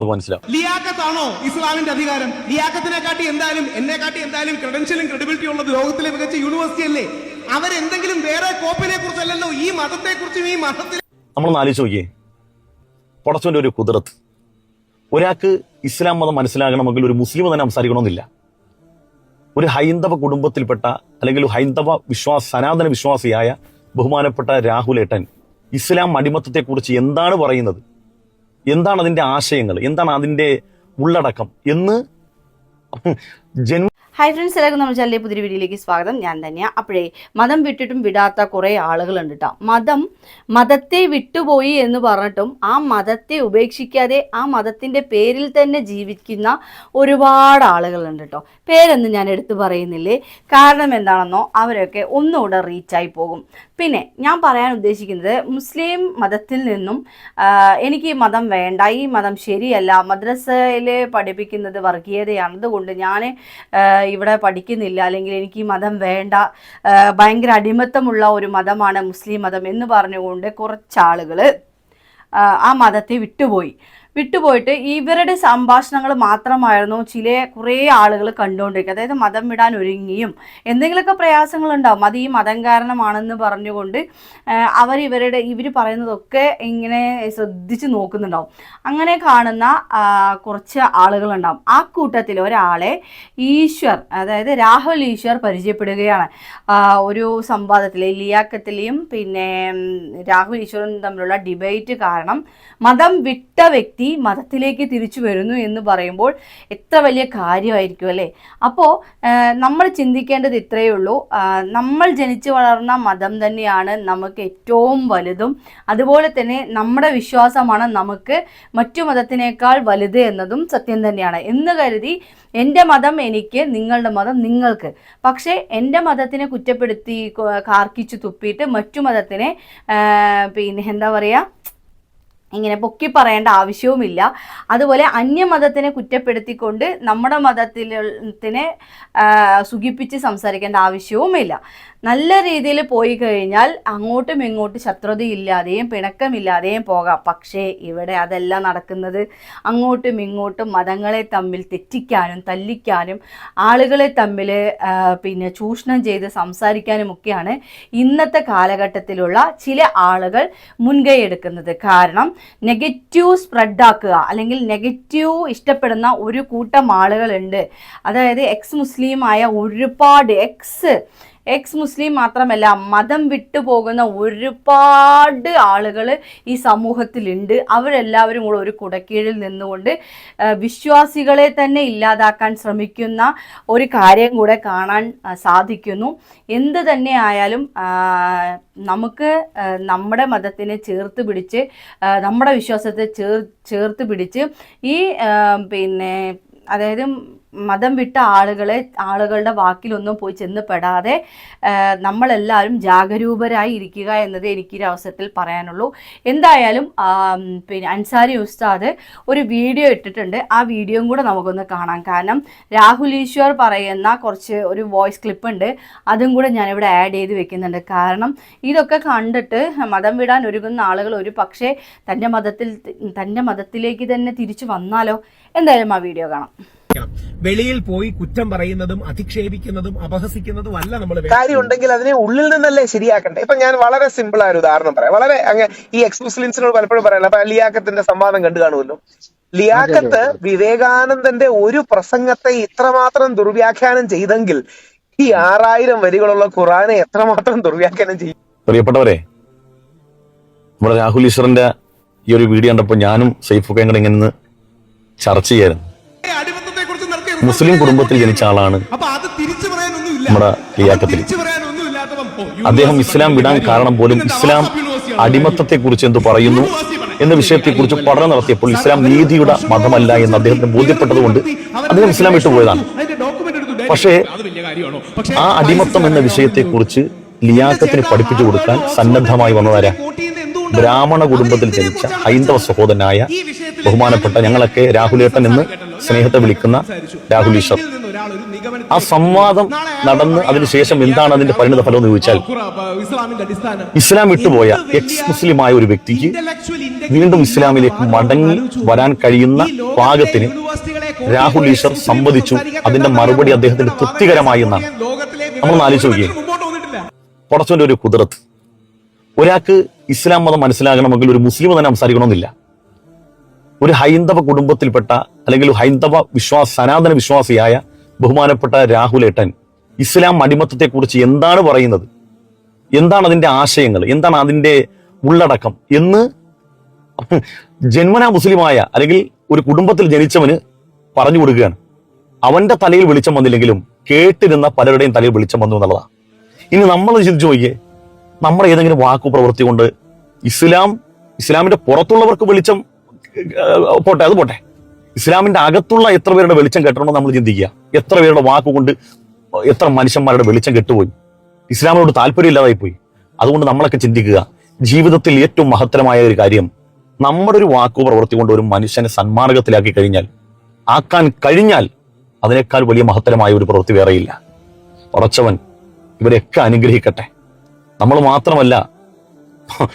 നമുക്ക് മനസ്സിലാവും. ലിയാക്കത്താണോ ഇസ്ലാമിന്റെ അധികാരം? ലിയാക്കത്തിനെ കാട്ടി എന്തായാലും എന്നെ കാട്ടി എന്തായാലും ക്രെഡൻഷ്യലും ക്രെഡിബിലിറ്റി ഉള്ളത് ലോകത്തിലെ മികച്ച യൂണിവേഴ്സിറ്റി അല്ലേ? അവരെന്തെങ്കിലും വേറെ കോപ്പിനെ കുറിച്ചല്ലല്ലോ ഈ മതത്തെ കുറിച്ചും ഈ മതത്തിൽ നമ്മൾ ആലോചിച്ച് നോക്കിയേ. പടച്ചവന്റെ ഒരു കുതിരത്ത്. ഒരാൾക്ക് ഇസ്ലാം മതം മനസ്സിലാകണമെങ്കിൽ ഒരു മുസ്ലിം തന്നെ സംസാരിക്കണമെന്നില്ല. ഒരു ഹൈന്ദവ കുടുംബത്തിൽപ്പെട്ട അല്ലെങ്കിൽ ഹൈന്ദവ വിശ്വാസ സനാതന വിശ്വാസിയായ ബഹുമാനപ്പെട്ട രാഹുലേട്ടൻ ഇസ്ലാം അടിമത്തത്തെക്കുറിച്ച് എന്താണ് പറയുന്നത്? എന്താണ് അതിന്റെ ആശയങ്ങൾ? എന്താണ് അതിന്റെ ഉള്ളടക്കം എന്ന് ജന്മ ഹായ് ഫ്രണ്ട്സ് എല്ലാവർക്കും നമ്മുടെ ചാനലിലെ പുതിയ വീഡിയോയിലേക്ക് സ്വാഗതം. ഞാൻ തന്നെയാണ് അപ്പോഴേ മതം വിട്ടിട്ടും വിടാത്ത കുറേ ആളുകളുണ്ട് കേട്ടോ മതം മതത്തെ വിട്ടുപോയി എന്ന് പറഞ്ഞിട്ടും ആ മതത്തെ ഉപേക്ഷിക്കാതെ ആ മതത്തിന്റെ പേരിൽ തന്നെ ജീവിക്കുന്ന ഒരുപാട് ആളുകളുണ്ട് കേട്ടോ പേരൊന്നും ഞാൻ എടുത്തു പറയുന്നില്ലേ? കാരണം എന്താണെന്നോ അവരൊക്കെ ഒന്നുകൂടെ റീച്ചായി പോകും. പിന്നെ ഞാൻ പറയാൻ ഉദ്ദേശിക്കുന്നത് മുസ്ലിം മതത്തിൽ നിന്നും എനിക്ക് മതം വേണ്ട. ഈ മതം ശരിയല്ല. മദ്രസയിൽ പഠിപ്പിക്കുന്നത് വർഗീയതയാണ് അതുകൊണ്ട് ഞാൻ ഇവിടെ പഠിക്കുന്നില്ല അല്ലെങ്കിൽ എനിക്ക് ഈ മതം വേണ്ട ഭയങ്കര അടിമത്തമുള്ള ഒരു മതമാണ് മുസ്ലിം മതം എന്ന് പറഞ്ഞുകൊണ്ട് കുറച്ചാളുകൾ ആ മതത്തെ വിട്ടുപോയി. വിട്ടുപോയിട്ട് ഇവരുടെ സംഭാഷണങ്ങൾ മാത്രമായിരുന്നു ചില കുറേ ആളുകൾ കണ്ടുകൊണ്ടിരിക്കുക. അതായത് മതം വിടാൻ ഒരുങ്ങിയും എന്തെങ്കിലുമൊക്കെ പ്രയാസങ്ങൾ ഉണ്ടാവും അത് ഈ മതം കാരണമാണെന്ന് പറഞ്ഞുകൊണ്ട് അവർ ഇവരുടെ ഇവർ പറയുന്നതൊക്കെ ഇങ്ങനെ ശ്രദ്ധിച്ച് നോക്കുന്നുണ്ടാവും. അങ്ങനെ കാണുന്ന കുറച്ച് ആളുകളുണ്ടാവും. ആ കൂട്ടത്തിൽ ഒരാളെ ഈശ്വർ അതായത് രാഹുൽ ഈശ്വർ പരിചയപ്പെടുകയാണ്. ഒരു സംവാദത്തിൽ ലിയാക്കത്തിലെയും പിന്നെ രാഹുൽ ഈശ്വറും തമ്മിലുള്ള ഡിബേറ്റ് കാരണം മതം വിട്ട വ്യക്തി മതത്തിലേക്ക് തിരിച്ചു വരുന്നു എന്ന് പറയുമ്പോൾ എത്ര വലിയ കാര്യമായിരിക്കും അല്ലേ? അപ്പോൾ നമ്മൾ ചിന്തിക്കേണ്ടത് ഇത്രയേ ഉള്ളൂ. നമ്മൾ ജനിച്ചു വളർന്ന മതം തന്നെയാണ് നമുക്ക് ഏറ്റവും വലുതും. അതുപോലെ തന്നെ നമ്മുടെ വിശ്വാസമാണ് നമുക്ക് മറ്റു മതത്തിനേക്കാൾ വലുത് എന്നതും സത്യം തന്നെയാണ്. എന്ന് കരുതി എന്റെ മതം എനിക്ക് നിങ്ങളുടെ മതം നിങ്ങൾക്ക്. പക്ഷേ എന്റെ മതത്തിനെ കുറ്റപ്പെടുത്തി കാർക്കിച്ചു തുപ്പിയിട്ട് മറ്റു മതത്തിനെ പിന്നെ എന്താ പറയുക ഇങ്ങനെ പൊക്കി പറയേണ്ട ആവശ്യവുമില്ല. അതുപോലെ അന്യമതത്തിനെ കുറ്റപ്പെടുത്തിക്കൊണ്ട് നമ്മുടെ മതത്തിനെ സുഖിപ്പിച്ച് സംസാരിക്കേണ്ട ആവശ്യവുമില്ല. നല്ല രീതിയിൽ പോയി കഴിഞ്ഞാൽ അങ്ങോട്ടും ഇങ്ങോട്ടും ശത്രുതയില്ലാതെയും പിണക്കമില്ലാതെയും പോകാം. പക്ഷേ ഇവിടെ അതല്ല നടക്കുന്നത്. അങ്ങോട്ടും ഇങ്ങോട്ടും മതങ്ങളെ തമ്മിൽ തെറ്റിക്കാനും തല്ലിക്കാനും ആളുകളെ തമ്മിൽ പിന്നെ ചൂഷണം ചെയ്ത് സംസാരിക്കാനുമൊക്കെയാണ് ഇന്നത്തെ കാലഘട്ടത്തിലുള്ള ചില ആളുകൾ മുൻകൈ എടുക്കുന്നത്. കാരണം നെഗറ്റീവ് സ്പ്രെഡാക്കുക അല്ലെങ്കിൽ നെഗറ്റീവ് ഇഷ്ടപ്പെടുന്ന ഒരു കൂട്ടം ആളുകളുണ്ട്. അതായത് എക്സ് മുസ്ലിമായ ഒരുപാട് എക്സ് എക്സ് മുസ്ലിം മാത്രമല്ല മതം വിട്ടു പോകുന്ന ഒരുപാട് ആളുകൾ ഈ സമൂഹത്തിലുണ്ട്. അവരെല്ലാവരും കൂടെ ഒരു കുടക്കീഴിൽ നിന്നുകൊണ്ട് വിശ്വാസികളെ തന്നെ ഇല്ലാതാക്കാൻ ശ്രമിക്കുന്ന ഒരു കാര്യം കൂടെ കാണാൻ സാധിക്കുന്നു. എന്ത് തന്നെ ആയാലും നമുക്ക് നമ്മുടെ മതത്തിനെ ചേർത്ത് പിടിച്ച് നമ്മുടെ വിശ്വാസത്തെ ചേർ ചേർത്ത് പിടിച്ച് ഈ പിന്നെ അതായത് മതം വിട്ട ആളുകളെ ആളുകളുടെ വാക്കിലൊന്നും പോയി ചെന്ന് പെടാതെ നമ്മളെല്ലാവരും ജാഗരൂപരായി ഇരിക്കുക എന്നത് എനിക്ക് ഒരു അവസരത്തിൽ പറയാനുള്ളൂ. എന്തായാലും പിന്നെ അൻസാരി ഉസ്താദ് ഒരു വീഡിയോ ഇട്ടിട്ടുണ്ട്. ആ വീഡിയോയും കൂടെ നമുക്കൊന്ന് കാണാം. കാരണം രാഹുൽ ഈശ്വർ പറയുന്ന കുറച്ച് ഒരു വോയിസ് ക്ലിപ്പ് ഉണ്ട് അതും കൂടെ ഞാനിവിടെ ആഡ് ചെയ്ത് വെക്കുന്നുണ്ട്. കാരണം ഇതൊക്കെ കണ്ടിട്ട് മതം വിടാൻ ഒരുങ്ങുന്ന ആളുകൾ ഒരു പക്ഷേ തന്റെ മതത്തിൽ തന്റെ മതത്തിലേക്ക് തന്നെ തിരിച്ചു വന്നാലോ? എന്തായാലും ആ വീഡിയോ കാണാം. വെളിയിൽ പോയി കുറ്റം പറയുന്നതും അധിക്ഷേപിക്കുന്നതും അപഹസിക്കുന്നതും അല്ല നമ്മൾ കാര്യമുണ്ടെങ്കിൽ അതിനെ ഉള്ളിൽ നിന്നല്ലേ ശരിയാക്കണ്ടേ? ഇപ്പൊ ഞാൻ വളരെ സിമ്പിൾ ആയ ഒരു ഉദാഹരണം പറയാം. വളരെ അങ്ങ് ഈ എക്സ് മുസ്ലിംസിനോട് പലപ്പോഴും പറയാം അപ്പൊ ലിയാക്കത്തിന്റെ സംവാദം കണ്ടു കാണുമല്ലോ. ലിയാക്കത്ത് വിവേകാനന്ദന്റെ ഒരു പ്രസംഗത്തെ ഇത്രമാത്രം ദുർവ്യാഖ്യാനം ചെയ്തെങ്കിൽ ഈ ആറായിരം വരികളുള്ള ഖുറാനെ എത്രമാത്രം ദുർവ്യാഖ്യാനം ചെയ്യും? പ്രിയപ്പെട്ടവരെ നമ്മുടെ രാഹുൽ ഈശ്വറിന്റെ ഈ ഒരു വീഡിയോ കണ്ടപ്പോൾ ഞാനും സൈഫൊക്കെ ഇങ്ങനെ ഇങ്ങനെ ചർച്ച ചെയ്യായിരുന്നു. മുസ്ലിം കുടുംബത്തിൽ ജനിച്ച ആളാണ് നമ്മുടെ ലിയാക്കത്തിൽ. അദ്ദേഹം ഇസ്ലാം വിടാൻ കാരണം പോലും ഇസ്ലാം അടിമത്തത്തെക്കുറിച്ച് യൂണിവേഴ്സിറ്റി അടിമത്തത്തെ കുറിച്ച് എന്ത് പറയുന്നു എന്ന വിഷയത്തെക്കുറിച്ച് പഠനം നടത്തിയപ്പോൾ ഇസ്ലാം നീതിയുടെ മതമല്ല എന്ന് അദ്ദേഹത്തിന് ബോധ്യപ്പെട്ടതുകൊണ്ട് അദ്ദേഹം ഇസ്ലാം വിട്ടുപോയതാണ്? പക്ഷേ ആ അടിമത്തം എന്ന വിഷയത്തെക്കുറിച്ച് ലിയാക്കത്തിന് പഠിപ്പിച്ചു കൊടുക്കാൻ സന്നദ്ധമായി വന്നതാരാ? ബ്രാഹ്മണ കുടുംബത്തിൽ ജനിച്ച ഹൈന്ദവ സഹോദരനായ ബഹുമാനപ്പെട്ട ഞങ്ങളൊക്കെ രാഹുലേട്ടൻ എന്ന് സ്നേഹത്തെ വിളിക്കുന്ന രാഹുൽ ഈശ്വർ. ആ സംവാദം നടന്ന് അതിനുശേഷം എന്താണ് അതിന്റെ പരിണിത ഫലം എന്ന് ചോദിച്ചാൽ ഇസ്ലാം വിട്ടുപോയ എക്സ് മുസ്ലിമായ ഒരു വ്യക്തിക്ക് വീണ്ടും ഇസ്ലാമിലേക്ക് മടങ്ങി വരാൻ കഴിയുന്ന പാകത്തിന് രാഹുൽ ഈശ്വർ സംവദിച്ചു അതിന്റെ മറുപടി അദ്ദേഹത്തിന് തൃപ്തികരമായി എന്നാണ്. നമ്മൾ ആലോചിച്ച് നോക്കിയേ. മുമ്പോട്ട് ഒരു കുതിരത്ത്. ഒരാൾക്ക് ഇസ്ലാം മതം മനസ്സിലാകണമെങ്കിൽ ഒരു മുസ്ലിം തന്നെ സംസാരിക്കണമെന്നില്ല. ഒരു ഹൈന്ദവ കുടുംബത്തിൽപ്പെട്ട അല്ലെങ്കിൽ ഹൈന്ദവ വിശ്വാസ സനാതന വിശ്വാസിയായ ബഹുമാനപ്പെട്ട രാഹുലേട്ടൻ ഇസ്ലാം അടിമത്തത്തെക്കുറിച്ച് എന്താണ് പറയുന്നത്? എന്താണ് അതിന്റെ ആശയങ്ങൾ? എന്താണ് അതിന്റെ ഉള്ളടക്കം? എന്ന് ജന്മനാ മുസ്ലിമായ അല്ലെങ്കിൽ ഒരു കുടുംബത്തിൽ ജനിച്ചവന് പറഞ്ഞു കൊടുക്കുകയാണ്. അവന്റെ തലയിൽ വെളിച്ചം വന്നില്ലെങ്കിലും കേട്ടിരുന്ന പലരുടെയും തലയിൽ വെളിച്ചം വന്നു എന്നുള്ളതാണ്. ഇനി നമ്മൾ ചിന്തിച്ചു നോക്കിയേ നമ്മുടെ ഏതെങ്കിലും വാക്കു പ്രവൃത്തി കൊണ്ട് ഇസ്ലാം ഇസ്ലാമിന്റെ പുറത്തുള്ളവർക്ക് വെളിച്ചം പോട്ടെ അത് പോട്ടെ. ഇസ്ലാമിന്റെ അകത്തുള്ള എത്ര പേരുടെ വെളിച്ചം കെട്ടണമെന്ന് നമ്മൾ ചിന്തിക്കുക. എത്ര പേരുടെ വാക്കുകൊണ്ട് എത്ര മനുഷ്യന്മാരുടെ വെളിച്ചം കെട്ടുപോയി. ഇസ്ലാമിനോട് താല്പര്യമില്ലാതായി പോയി അതുകൊണ്ട് നമ്മളൊക്കെ ചിന്തിക്കുക ജീവിതത്തിൽ ഏറ്റവും മഹത്തരമായ ഒരു കാര്യം നമ്മുടെ ഒരു വാക്കു പ്രവൃത്തി കൊണ്ട് ഒരു മനുഷ്യനെ സന്മാർഗത്തിലാക്കി കഴിഞ്ഞാൽ ആക്കാൻ കഴിഞ്ഞാൽ അതിനേക്കാൾ വലിയ മഹത്തരമായ ഒരു പ്രവൃത്തി വേറെയില്ല. ഉറച്ചവൻ ഇവരെയൊക്കെ അനുഗ്രഹിക്കട്ടെ. നമ്മൾ മാത്രമല്ല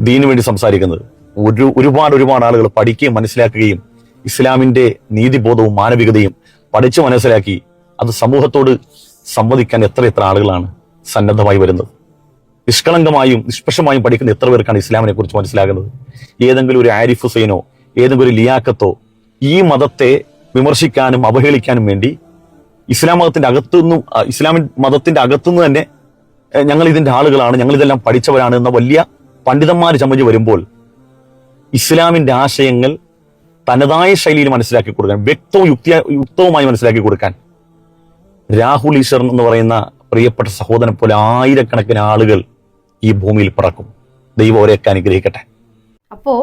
ദീനു വേണ്ടി സംസാരിക്കുന്നത്. ഒരു ഒരുപാട് ഒരുപാട് ആളുകൾ പഠിക്കുകയും മനസ്സിലാക്കുകയും ഇസ്ലാമിന്റെ നീതിബോധവും മാനവികതയും പഠിച്ചു മനസ്സിലാക്കി അത് സമൂഹത്തോട് സംവദിക്കാൻ എത്ര എത്ര ആളുകളാണ് സന്നദ്ധമായി വരുന്നത്. നിഷ്കളങ്കമായും നിഷ്പക്ഷമായും പഠിക്കുന്ന എത്ര പേർക്കാണ് ഇസ്ലാമിനെ കുറിച്ച് മനസ്സിലാകുന്നത്? ഏതെങ്കിലും ഒരു ആരിഫ് ഹുസൈനോ ഏതെങ്കിലും ഒരു ലിയാക്കത്തോ ഈ മതത്തെ വിമർശിക്കാനും അവഹേളിക്കാനും വേണ്ടി ഇസ്ലാം മതത്തിന്റെ അകത്തുനിന്നും ആ, ഇസ്ലാമിൻ മതത്തിന്റെ അകത്തുനിന്ന് തന്നെ ഞങ്ങൾ ഇതിന്റെ ആളുകളാണ് ഞങ്ങൾ ഇതെല്ലാം പഠിച്ചവരാണ് എന്ന വലിയ പണ്ഡിതന്മാർ ചമഞ്ഞ് വരുമ്പോൾ ഇസ്ലാമിന്റെ ആശയങ്ങൾ തനതായ ശൈലിയിൽ മനസ്സിലാക്കി കൊടുക്കാൻ വ്യക്തവും യുക്തി യുക്തവുമായി മനസ്സിലാക്കി കൊടുക്കാൻ രാഹുൽ ഈശ്വർ എന്ന് പറയുന്ന പ്രിയപ്പെട്ട സഹോദരൻ പോലെ ആയിരക്കണക്കിന് ആളുകൾ ഈ ഭൂമിയിൽ പറക്കും. ദൈവം അവരെയൊക്കെ അനുഗ്രഹിക്കട്ടെ. അപ്പോൾ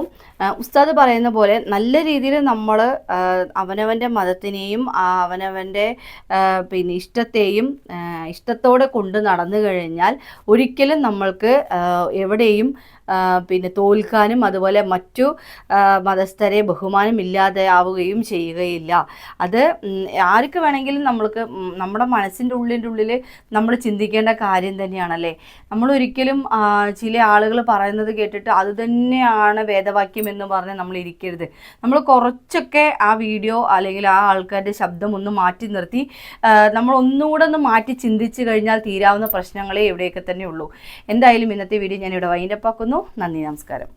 ഉസ്താദ് പറയുന്ന പോലെ നല്ല രീതിയിൽ നമ്മൾ അവനവന്റെ മതത്തിനെയും അവനവന്റെ പിന്നെ ഇഷ്ടത്തെയും ഇഷ്ടത്തോടെ കൊണ്ട് നടന്നു കഴിഞ്ഞാൽ ഒരിക്കലും നമ്മൾക്ക് എവിടെയും പിന്നെ തോൽക്കാനും അതുപോലെ മറ്റു മതസ്ഥരെ ബഹുമാനമില്ലാതെ ആവുകയും ചെയ്യുകയില്ല. അത് ആർക്ക് വേണമെങ്കിലും നമ്മൾക്ക് നമ്മുടെ മനസ്സിന്റെ ഉള്ളിന്റെ ഉള്ളിൽ നമ്മൾ ചിന്തിക്കേണ്ട കാര്യം തന്നെയാണല്ലേ? നമ്മൾ ഒരിക്കലും ചില ആളുകൾ പറയുന്നത് കേട്ടിട്ട് അത് തന്നെയാണ് വേദവാക്യം എന്ന് പറഞ്ഞ് നമ്മൾ ഇരിക്കരുത്. നമ്മൾ കുറച്ചൊക്കെ ആ വീഡിയോ അല്ലെങ്കിൽ ആ ആൾക്കാരുടെ ശബ്ദം ഒന്ന് മാറ്റി നിർത്തി നമ്മൾ ഒന്നുകൂടെ ഒന്ന് മാറ്റി ചിന്തിച്ചു കഴിഞ്ഞാൽ തീരാവുന്ന പ്രശ്നങ്ങളെ എവിടെയൊക്കെ തന്നെ ഉള്ളൂ. എന്തായാലും ഇന്നത്തെ വീഡിയോ ഞാൻ ഇവിടെ വൈൻഡപ്പ് ആക്കുന്നു. നന്ദി നമസ്കാരം.